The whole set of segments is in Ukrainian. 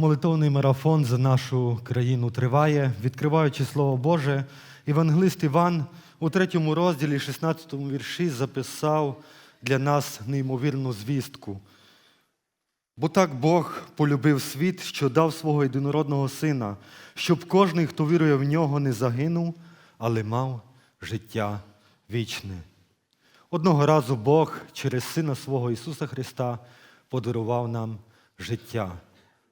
Молитовний марафон за нашу країну триває, відкриваючи Слово Боже. Євангелист Іван у третьому розділі, 16 вірші, записав для нас неймовірну звістку. Бо так Бог полюбив світ, що дав свого єдинородного сина, щоб кожний, хто вірує в нього, не загинув, але мав життя вічне. Одного разу Бог через Сина свого Ісуса Христа подарував нам життя,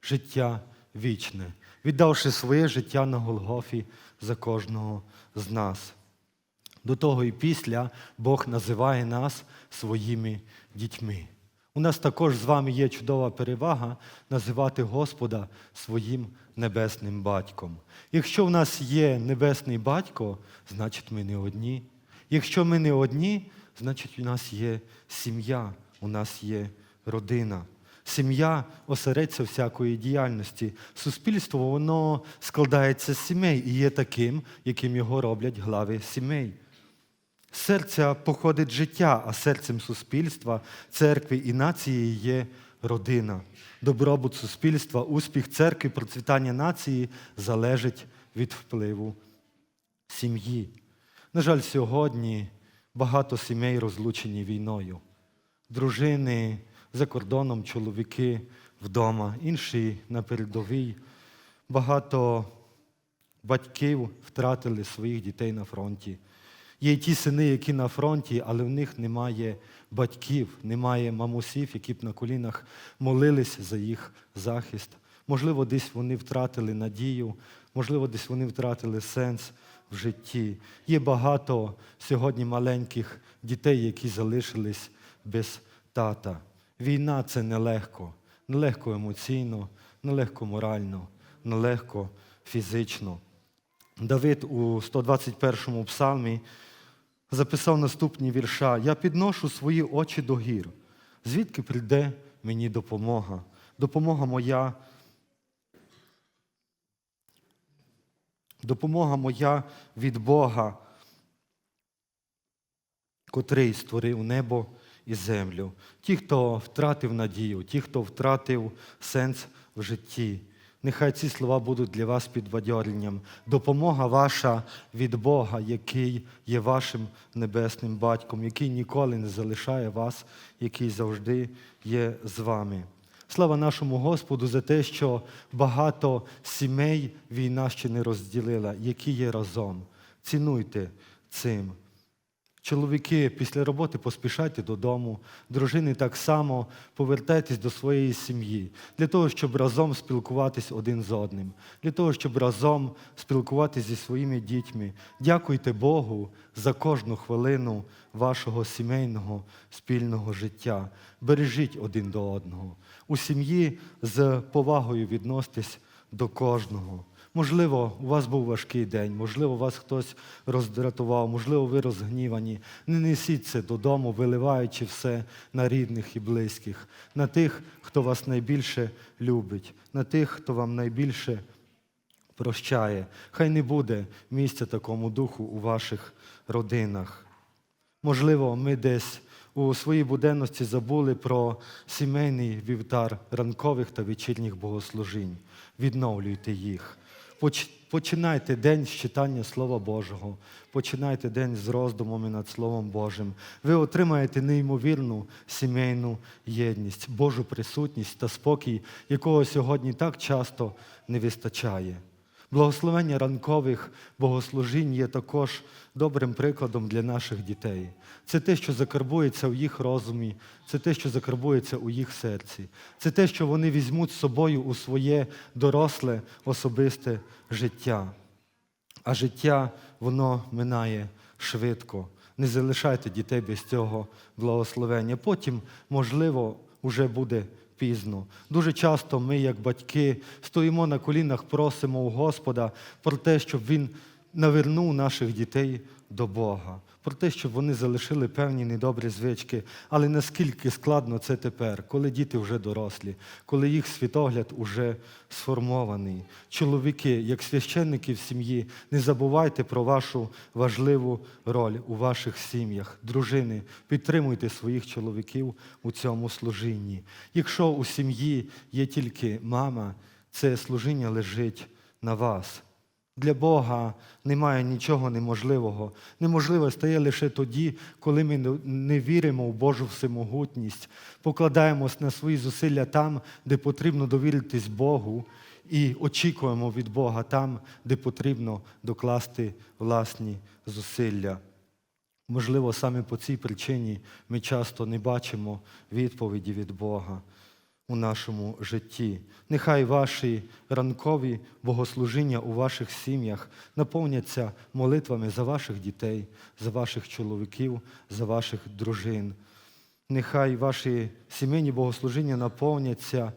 життя вічне, віддавши своє життя на Голгофі за кожного з нас. До того і після Бог називає нас своїми дітьми. У нас також з вами є чудова перевага називати Господа своїм небесним батьком. Якщо в нас є небесний батько, значить ми не одні. Якщо ми не одні, значить у нас є сім'я, у нас є родина. Сім'я осередця всякої діяльності. Суспільство воно складається з сімей і є таким, яким його роблять глави сімей. Серця походить життя, а серцем суспільства, церкви і нації є родина. Добробут суспільства, успіх церкви, процвітання нації залежить від впливу сім'ї. На жаль, сьогодні багато сімей розлучені війною. Дружини за кордоном, чоловіки вдома, інші на передовій. Багато батьків втратили своїх дітей на фронті. Є ті сини, які на фронті, але в них немає батьків, немає мамусів, які б на колінах молились за їх захист. Можливо, десь вони втратили надію, можливо, десь вони втратили сенс в житті. Є багато сьогодні маленьких дітей, які залишились без тата. Війна це нелегко, нелегко емоційно, нелегко морально, нелегко фізично. Давид у 121 му псалмі записав наступні вірша: Я підношу свої очі до гір. Звідки прийде мені допомога? Допомога моя. Допомога моя від Бога, котрий створив небо і землю. Ті, хто втратив надію, ті, хто втратив сенс в житті. Нехай ці слова будуть для вас підбадьоренням. Допомога ваша від Бога, який є вашим небесним батьком, який ніколи не залишає вас, який завжди є з вами. Слава нашому Господу за те, що багато сімей війна ще не розділила, які є разом. Цінуйте цим. Чоловіки після роботи поспішайте додому, дружини так само повертайтесь до своєї сім'ї для того, щоб разом спілкуватись один з одним, для того, щоб разом спілкуватись зі своїми дітьми. Дякуйте Богу за кожну хвилину вашого сімейного спільного життя. Бережіть один до одного. У сім'ї з повагою відноситесь до кожного. Можливо, у вас був важкий день, можливо, вас хтось роздратував, можливо, ви розгнівані. Не несіть це додому, виливаючи все на рідних і близьких, на тих, хто вас найбільше любить, на тих, хто вам найбільше прощає. Хай не буде місця такому духу у ваших родинах. Можливо, ми десь у своїй буденності забули про сімейний вівтар ранкових та вечірніх богослужінь. Відновлюйте їх. Поч- Починайте день з читання Слова Божого, починайте день з роздумами над Словом Божим. Ви отримаєте неймовірну сімейну єдність, Божу присутність та спокій, якого сьогодні так часто не вистачає. Благословення ранкових богослужінь є також добрим прикладом для наших дітей. Це те, що закарбується у їх розумі, це те, що закарбується у їх серці, це те, що вони візьмуть з собою у своє доросле особисте життя. А життя, воно минає швидко. Не залишайте дітей без цього благословення. Потім, можливо, вже буде пізно. Дуже часто ми, як батьки, стоїмо на колінах, просимо у Господа про те, щоб Він навернув наших дітей до Бога, про те, щоб вони залишили певні недобрі звички. Але наскільки складно це тепер, коли діти вже дорослі, коли їх світогляд уже сформований. Чоловіки, як священники в сім'ї, не забувайте про вашу важливу роль у ваших сім'ях. Дружини, підтримуйте своїх чоловіків у цьому служінні. Якщо у сім'ї є тільки мама, це служіння лежить на вас. Для Бога немає нічого неможливого. Неможливе стає лише тоді, коли ми не віримо в Божу всемогутність, покладаємось на свої зусилля там, де потрібно довіритись Богу, і очікуємо від Бога там, де потрібно докласти власні зусилля. Можливо, саме по цій причині ми часто не бачимо відповіді від Бога у нашому житті. Нехай ваші ранкові богослужіння у ваших сім'ях наповняться молитвами за ваших дітей, за ваших чоловіків, за ваших дружин. Нехай ваші сімейні богослужіння наповняться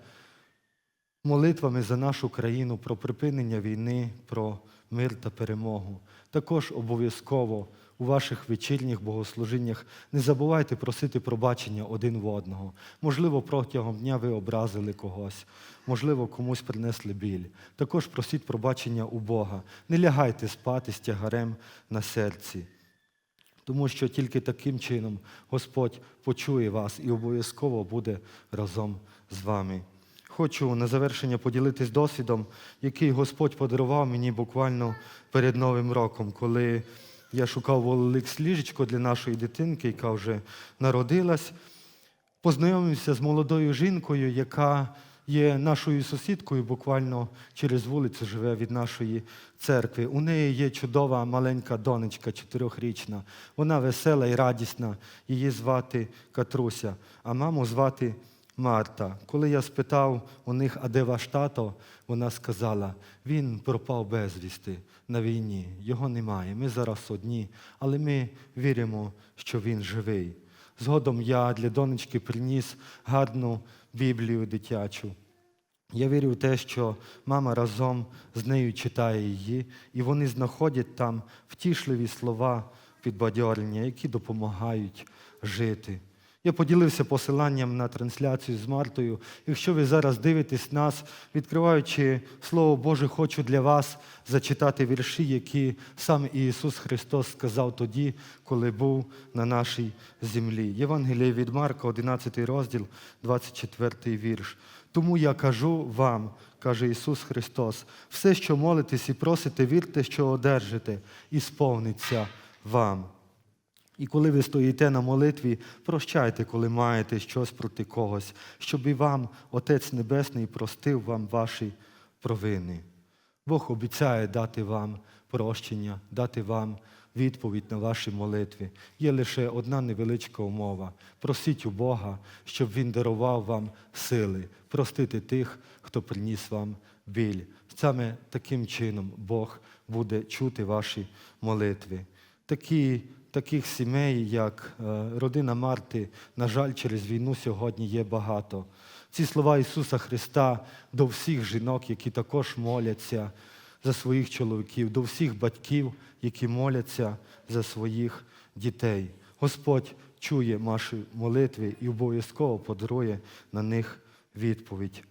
молитвами за нашу країну, про припинення війни, про мир та перемогу. Також обов'язково у ваших вечірніх богослужіннях не забувайте просити пробачення один в одного. Можливо, протягом дня ви образили когось, можливо, комусь принесли біль. Також просіть пробачення у Бога. Не лягайте спати з тягарем на серці. Тому що тільки таким чином Господь почує вас і обов'язково буде разом з вами. Хочу на завершення поділитись досвідом, який Господь подарував мені буквально перед Новим роком, коли я шукав волеликс ліжечко для нашої дитинки, яка вже народилась. Познайомився з молодою жінкою, яка є нашою сусідкою, буквально через вулицю живе від нашої церкви. У неї є чудова маленька донечка, чотирьохрічна. Вона весела і радісна. Її звати Катруся, а маму звати Марта. Коли я спитав у них, а де ваш тато, вона сказала, він пропав безвісти на війні, його немає. Ми зараз одні, але ми віримо, що він живий. Згодом я для донечки приніс гарну Біблію дитячу. Я вірю в те, що мама разом з нею читає її, і вони знаходять там втішливі слова підбадьорення, які допомагають жити. Я поділився посиланням на трансляцію з Мартою. Якщо ви зараз дивитесь нас, відкриваючи Слово Боже, хочу для вас зачитати вірші, які сам Ісус Христос сказав тоді, коли був на нашій землі. Євангеліє від Марка, 11 розділ, 24 вірш. Тому я кажу вам, каже Ісус Христос, все, що молитесь і просите, вірте, що одержите, і сповниться вам. І коли ви стоїте на молитві, прощайте, коли маєте щось проти когось, щоб і вам, Отець Небесний, простив вам ваші провини. Бог обіцяє дати вам прощення, дати вам відповідь на ваші молитви. Є лише одна невеличка умова. Просіть у Бога, щоб Він дарував вам сили, простити тих, хто приніс вам біль. Саме таким чином Бог буде чути ваші молитви. Такі таких сімей, як е, родина Марти, на жаль, через війну сьогодні є багато. Ці слова Ісуса Христа до всіх жінок, які також моляться за своїх чоловіків, до всіх батьків, які моляться за своїх дітей. Господь чує наші молитви і обов'язково подарує на них відповідь.